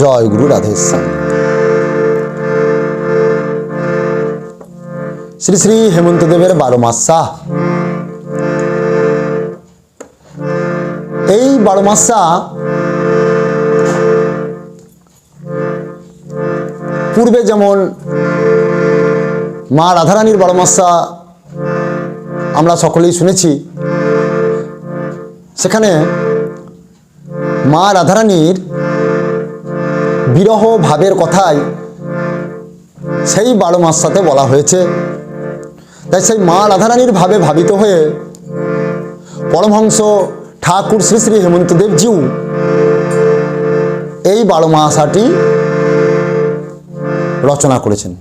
জয় গুরু রাধেশ্যাম শ্রী শ্রী হেমন্ত দেবের বারো মাসা। এই বারো মাসা পূর্বে যেমন মা রাধারানীর বারো মাসা আমরা সকলেই শুনেছি, সেখানে মা রাধারানীর বিরহ ভাবের কথাই সেই বারো মাসাতে বলা হয়েছে। তাই সেই মা রাধারানীর ভাবে ভাবিত হয়ে পরমহংস ঠাকুর শ্রী শ্রী হেমন্ত দেবজিউ এই বারো মাসাটি রচনা করেছেন।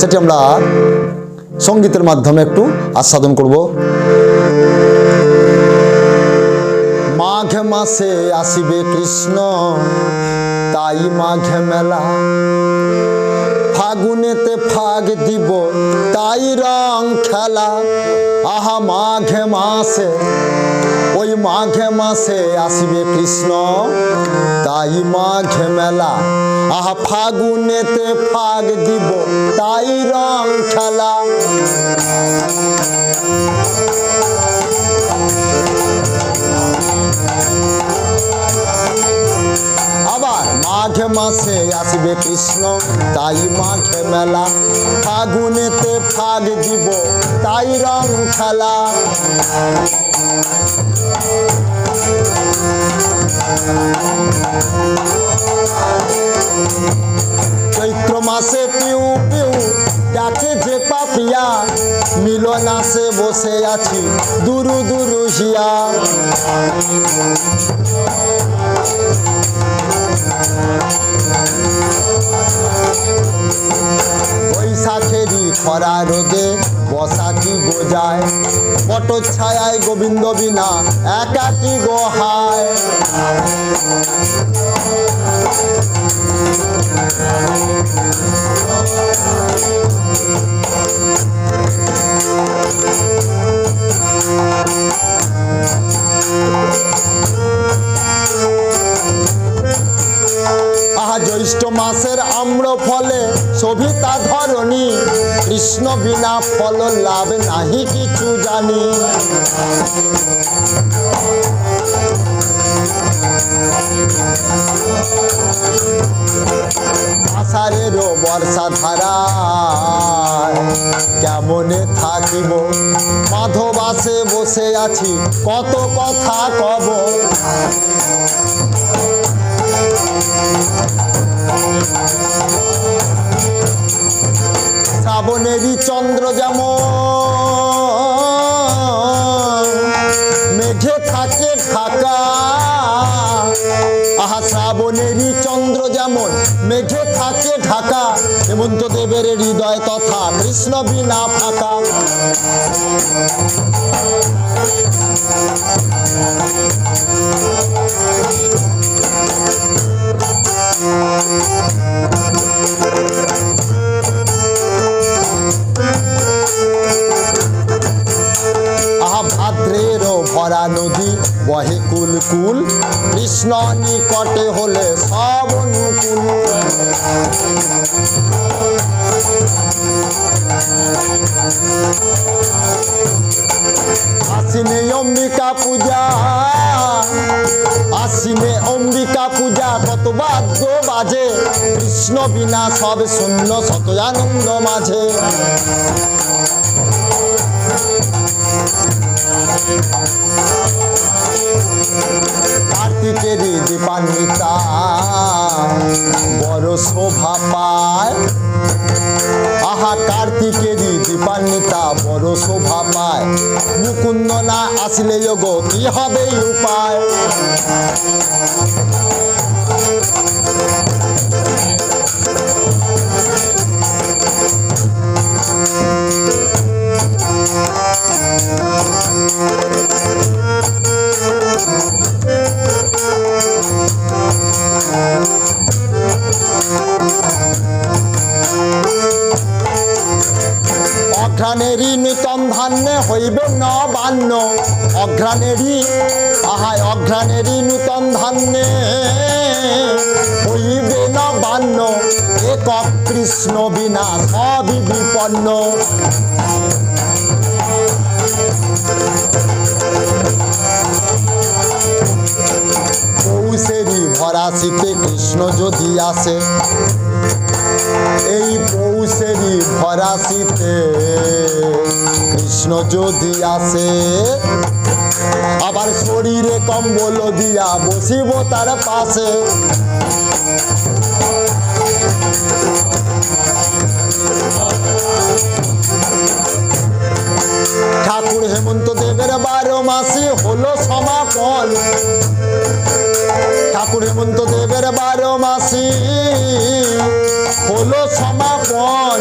সেটি আমরা সঙ্গীতের মাধ্যমে একটু আস্বাদন করব। মাঘ মাসে আসিবে কৃষ্ণ। তাই মাঘে মেলা। ফাগুনেতে ফাগ দিব, তাই রং খেলা। আহা, মাঘে মাসে, ওই মাঘে মাসে আসবে কৃষ্ণ। তাই মাঘে মেলা, আহা, ফাগুনেতে ফাগ দিব, তাই রং খেলা। মাসে আসবে কৃষ্ণ। তাই মাঘে মেলা ফাগুনেতে ফাগ দিব, তাই রং খেলা। চৈত্র মাসে পিউ পিউ ডাকে যে পাপিয়া, মিলন আসে বসে আছি দুরু দুরু হিয়া বৈশাখেরই খরা রোদে বসাকি গোজায়? পটর ছায়ায় গোবিন্দ বিনা একাকি গোহায় মাসের আম্র ফলে শোভিতা ধরণী। কৃষ্ণ বিনা ফল লাভ নাহি, কিছু জানি। আষাঢ়েরও বর্ষা ধারা কেমনে থাকিব? মাধবাসে বসে আছি, কত কথা কব? শ্রাবণেরই চন্দ্র যেমন, মেঘে থাকে ঢাকা আহা, শ্রাবণেরই চন্দ্র যেমন, মেঘে থাকে ঢাকা। হেমন্ত দেবের হৃদয় তথা কৃষ্ণ বিনা ফাঁকা। বহে কুল কুল, কৃষ্ণ নিকটে হলে সব অনুকূল আসিনে অম্বিকা পূজা, আসিনে অম্বিকা পূজা, কত বাদ্য বাজে। কৃষ্ণ বিনা সব শূন্য, শত আনন্দ মাঝে। কার্তিকেরই দীপান্বিতা বড় শোভা পায়। আহা, কার্তিকেরই দীপান্বিতা, বড় শোভা পায়। মুকুন্দ না আসলে যোগ কি হবে উপায়? অঘ্রাণেরই, আহায় অঘ্রাণেরই নূতন ধান্যে। হইবে অন্যান্য একক কৃষ্ণ বিনা সবই বিপন্ন পৌষেরই ভরা কৃষ্ণ যদি আসে, এই পৌষেরই ভরা শীতে কৃষ্ণ যদি আসে আবার শরীরে কম্বল দিয়া বসিব তার পাশে। ঠাকুর হেমন্ত দেবের বারো মাসে হলো সমাপন। ঠাকুর হেমন্ত দেবের বারো মাসি হলো সমাপন।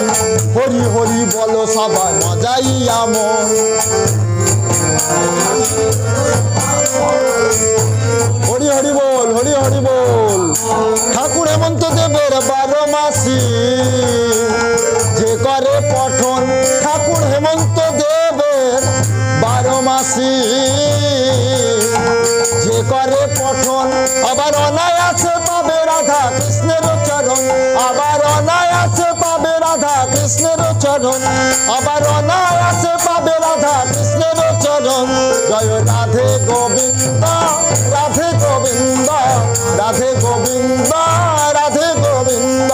হরি হরি বলো সবাই মজাই আমন। হরি হরি বল, হরি হরি বল। ঠাকুর হেমন্ত দেবের বারো মাসি। যে করে পঠন ঠাকুর হেমন্ত দেবের বারো মাসি। যে করে পঠন, আবার অনায়াসে পাবে রাধা কৃষ্ণের চরণ। আবার অনায়াসে পাবে রাধা কৃষ্ণের চরণ। আবার অনায়াসে পাবে রাধা রাম জয় রাধে গোবিন্দ রাধে গোবিন্দ রাধে গোবিন্দ রাধে গোবিন্দ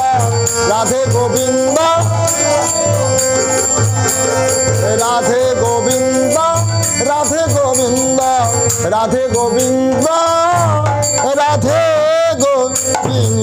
রাধে গোবিন্দ। রাধে গোবিন্দ রাধে গোবিন্দ রাধে গোবিন্দ রাধে গোবিন্দ।